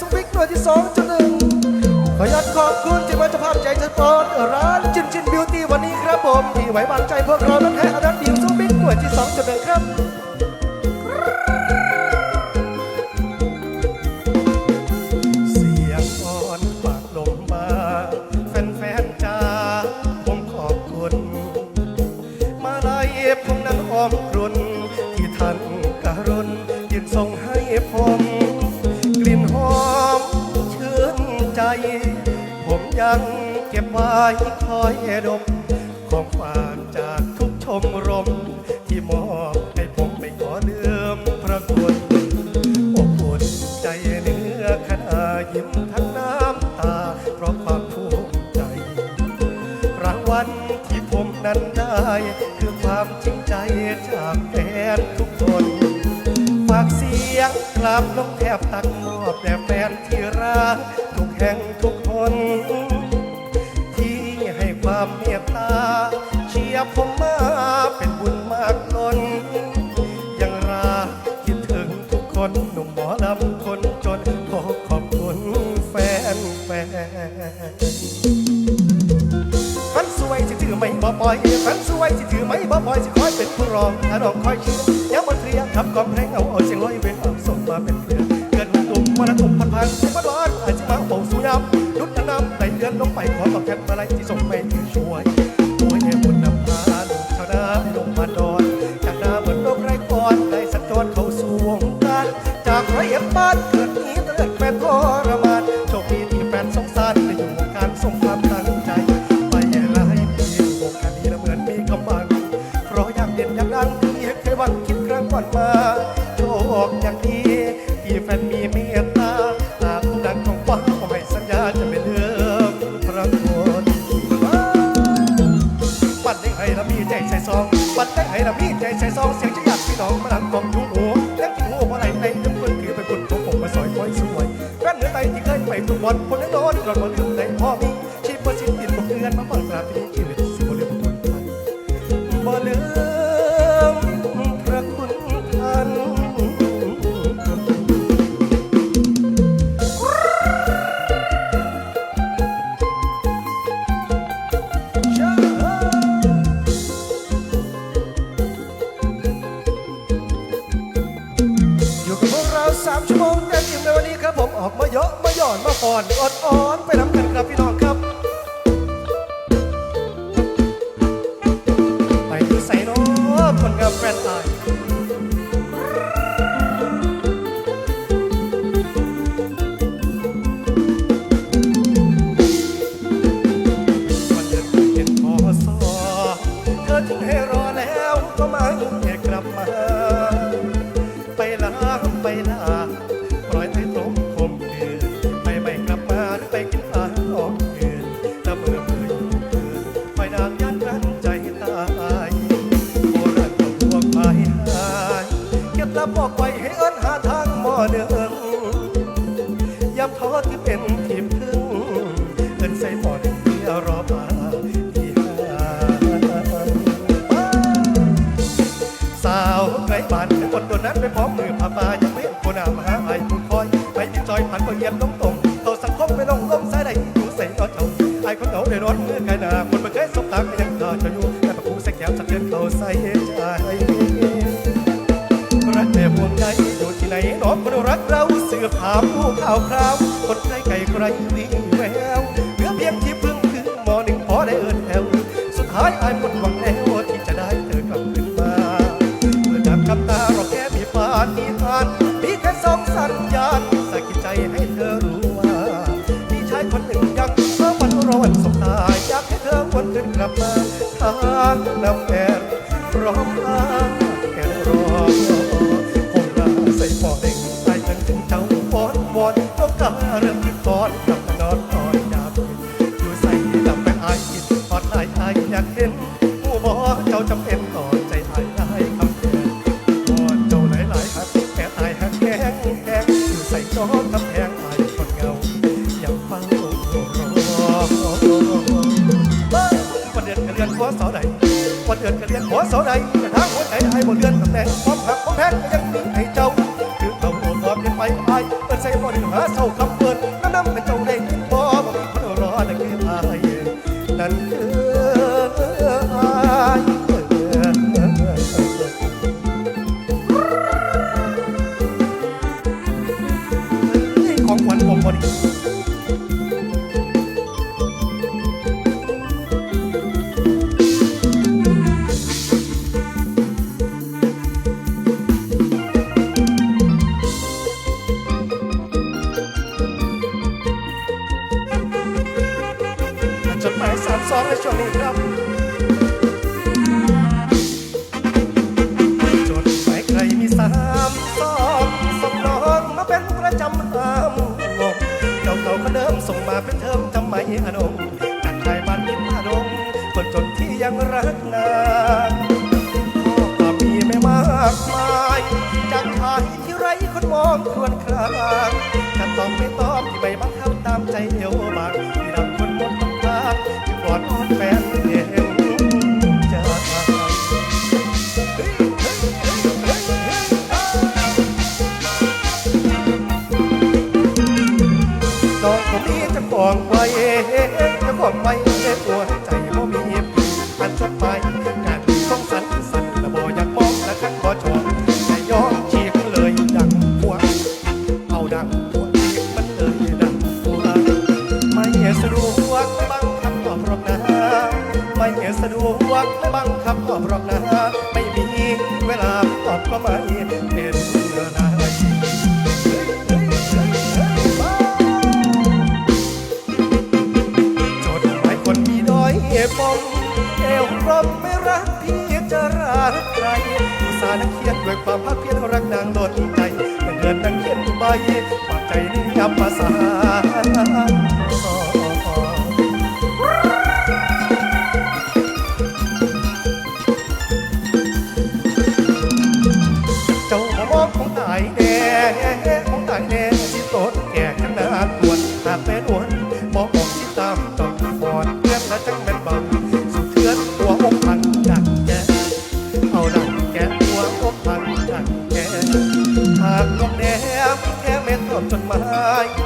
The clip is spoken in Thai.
สุวิกหน่วยที่สองจุดหนึ่งขออนุญาตขอบคุณที่มาจ้าภาพใจสปอร์ตร้านจินจินบิวตี้วันนี้ครับผมที่ไว้วางใจพวกเรานั้นแท้อนันต์บิวสุวิกหน่วยที่สองจุดหนึ่งครับเสียงอ่อนปากลมมาแฟนๆจ้าผมขอบคุณมาลายผมนั้นหอมกรุ่นที่ท่านการุณยืนส่งให้ผม ยังเก็บไว้คอยดม ของฝากจากทุกชมรม ที่มอบให้ผมไม่ขอลืมพระคุณอบอุ่นใจเนื้อขณะยิ้มทั้งน้ำตา เพราะความภูมิใจ รางวัลที่ผมนั้นได้คือความจริง สียงกราบลงแทบตักมอบแด่แฟนที่รักทุกแห่งทุกคน ที่ให้ความเมตตา เชียร์ผมมาเป็นบุญมากล้นยังรักคิดถึงทุกคนหนุ่มหมอลำคนจนขอขอบคุณแฟนแฟนขันสวยสิถือไม่บ่ปล่อยขันสวยสิถือไม่บ่ปล่อยสิคอยเป็นผู้รองถ้าน้องคอยเชื่อ ย้ำบนเพลียขับกอมเพลงเอาเอาเสียงลอยเวงเอาส่งมาเป็นเพื่อนเกินตุ่มมานละตุ่มพันพันสิบร้อนอาจจะมาโป่งสูยำดุดน้ำไหลเดือนลงไปขอตอบแทนมาลัยที่ส่งไปที่ช่วยโอ้ยเอบุญนำพาลูกชาวนาลงมาดอนจากนาเหมือนนกไร้คอนได้สัญจรเข้าสู่วงการจากร้อยเอ็ดบ้านเกิด คิดครั้งก่อนมาโชคอย่างดีที่แฟนมีเมตตาหากดังของฟ้าผมให้สัญญาจะไม่เลืมพระคุณปัดได้ให้ละมีใจใส่ซองปัดได้ให้ละมีใจใส่ซองเสียงจะอยากพี่น้องมาหลังกองทุ่งหัวยังกินหัวเพราะไรในทุกคนถือไปบุญของผมมาสอยคอยสวยแฟนเหนือไตที่เคยไปทุกวันคนนั้นโดนกระโดดลืมในพ่ สามชั่วโมงเต็มอิ่มในวันนี้ครับผมออกมาเยอะมาหย่อนมาอ่อนอดอ่อนไปน้ำกันครับพี่น้อง ลาปล่อยให้ตมคมคืนไม่ไม่กลับมาหรือไปกินอาหารออกคืนถ้าเมื่อเมื่ออยู่คืนคอยนางยันรันใจตายโบราณก็พวกไปหายเก็บลับบอกไว้ให้เอิ้นหาทางหมอเดือ ของคนรักเราเสือผามผู้ข่าวคราว คนใกล้ไกลไกลวิ่งแววเหลือเพียงที่พึ่งคือมอหนึ่งพอได้เอินแถวสุดท้ายไอ้หมดหวังแล้วที่จะได้เธอกลับคืนมาเมื่อดับกับตาเราแค่มีปาฏิหาริย์มีแค่สองสัญญาณสะกิดใจให้เธอรู้ว่ามีชายคนหนึ่งยังเมื่อวันรอวันสบตาอยากให้เธอวนคืนกลับมาทางน้ำแอนพร้อมพาแอนรอ อนวอนต้องการเรื่องที่ตอนกับนอนตอนยามเย็นอยู่ใส่ลำไปอายกินตอนลายอายอยากเห็นผู้บอเจ้าจำเป็นต่อใจอายได้คำแทนพอเจ้าหลายหลายๆหักแค่ตายหักแข็งแข็งอยู่ใส่จอกกำแพงตายคนเงาอยากฟังรอวันเดือนกันเดือนหัวเสาใดวันเดือนกันเดือนหัวเสาใดแต่ทางหัวใจไอ้บนเดือนตำแหน่งความหักความแพงก็ยัง บ่ได้หาเศร้าคำเปิดน้ำน้ำเป็นเจ้าได้กินบ่บ่มีคนรอแต่แค่พอายนนั่นคืออายของขวัญผมบ่ได้ ช่วงนี้ครับจดหมายใครมีสามสองส่งน้องมาเป็นประจำห้ามงงเก่าเก่าก็เดิมส่งมาเป็นเทอมทำไมอนงตัดทายบ้านกินมาดงคนจนที่ยังรักนางพ่อก็มีไม่มากมายจากทายที่ไรคนมองควรคลางถ้าตองไม่ตอบที่ไม่บังคับตามใจเอวบางที่ดำค กอดอ้อนแฟนเองจะน้องผมนี้จะกองไว้จะกองไว้ตัวด ไม่สะดวกบังคับตอบรอกนะไม่มีเวลาตอบก็ไม่เป็นไรจดหมายคนมีด้อยปมเอวกลมไม่รักพี่จะรักใครอุตส่าห์นักเขียนด้วยความภาคเพียรรักนางล้นใจเป็นเดือนนังเขียนใบปากใจนี่ยับภาษา จดหมาย